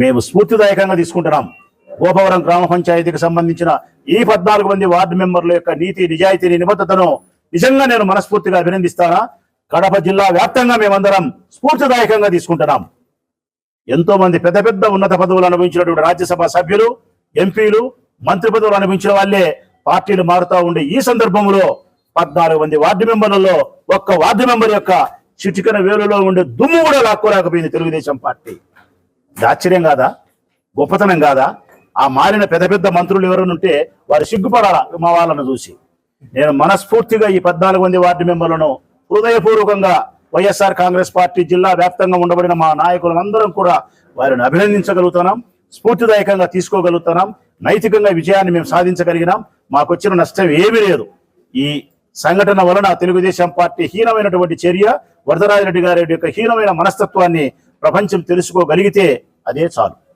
మేము స్ఫూర్తిదాయకంగా తీసుకుంటున్నాం. గోపవరం గ్రామ పంచాయతీకి సంబంధించిన ఈ పద్నాలుగు మంది వార్డు మెంబర్ల యొక్క నీతి నిజాయితీని నిబద్ధతను నిజంగా నేను మనస్ఫూర్తిగా అభినందిస్తానా? కడప జిల్లా వ్యాప్తంగా మేమందరం స్ఫూర్తిదాయకంగా తీసుకుంటున్నాం. ఎంతో మంది పెద్ద పెద్ద ఉన్నత పదవులు అనుభవించినటువంటి రాజ్యసభ సభ్యులు ఎంపీలు మంత్రి పదవులు అనుభవించిన వాళ్ళే పార్టీలు మారుతా ఉండే ఈ సందర్భంలో పద్నాలుగు మంది వార్డు మెంబర్లలో ఒక్క వార్డు మెంబర్ యొక్క చిటికన వేలులో ఉండే దుమ్ము కూడా లాక్కోలేకపోయింది తెలుగుదేశం పార్టీ. ఇది ఆశ్చర్యం కాదా? గొప్పతనం కాదా? ఆ మారిన పెద్ద పెద్ద మంత్రులు ఎవరైనా ఉంటే వారు సిగ్గుపడాలా? మా వాళ్ళను చూసి. నేను మనస్ఫూర్తిగా ఈ పద్నాలుగు మంది వార్డు మెంబర్లను హృదయపూర్వకంగా వైఎస్ఆర్ కాంగ్రెస్ పార్టీ జిల్లా వ్యాప్తంగా ఉండబడిన మా నాయకులందరం కూడా వారిని అభినందించగలుగుతున్నాం స్ఫూర్తిదాయకంగా తీసుకోగలుగుతున్నాం నైతికంగా విజయాన్ని మేము సాధించగలిగినాం. మాకు వచ్చిన నష్టం ఏమీ లేదు. ఈ సంఘటన వలన తెలుగుదేశం పార్టీ హీనమైనటువంటి చర్య వరదరాజరెడ్డి గారి యొక్క హీనమైన మనస్తత్వాన్ని ప్రపంచం తెలుసుకోగలిగితే అదే చాలు